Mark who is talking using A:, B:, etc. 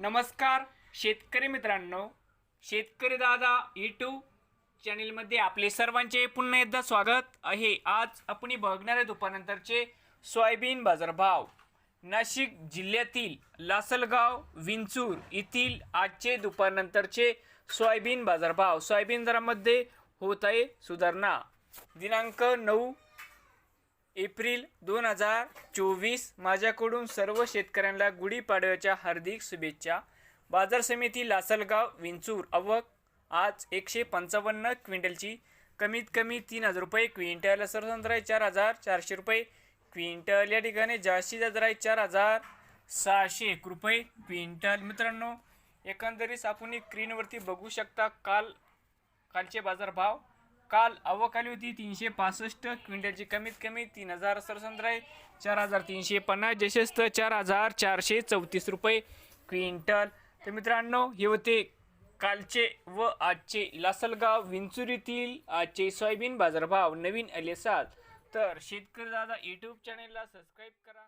A: नमस्कार शेतकरी मित्रांनो. शेतकरी दादा यूट्यूब चॅनेलमध्ये आपले सर्वांचे पुन्हा एकदा स्वागत आहे. आज आपण बघणार आहे दुपारनंतरचे सोयाबीन बाजारभाव. नाशिक जिल्ह्यातील लासलगाव विंचूर येथील आजचे दुपारनंतरचे सोयाबीन बाजारभाव. सोयाबीन दरामध्ये होत आहे सुधारणा. दिनांक नऊ एप्रिल दोन हजार चोवीस माझ्याकडून सर्व शेतकऱ्यांना गुढीपाडव्याच्या हार्दिक शुभेच्छा. बाजार समिती लासलगाव विंचूर अवक आज एकशे पंचावन्न क्विंटलची. कमीत कमी तीन हजार रुपये क्विंटल सरसंत्र आहे चार हजार चारशे रुपये क्विंटल. या ठिकाणी जास्तीत जास्त आहे चार हजार सहाशे एक रुपये क्विंटल. मित्रांनो एकंदरीत आपण स्क्रीनवरती बघू शकता काल कालचे बाजारभाव. काल अवकाली होती तीनशे पासष्ट क्विंटलची कमीत कमी तीन हजार सरसंत्र आहे चार हजार तीनशे पन्नास जशस्त चार हजार चारशे चौतीस रुपये क्विंटल. तर मित्रांनो हे होते कालचे व आजचे लासलगाव विंचुरीतील आजचे सोयाबीन बाजारभाव नवीन आले सात तर शेतकरी दादा यूट्यूब चॅनेलला सबस्क्राईब करा.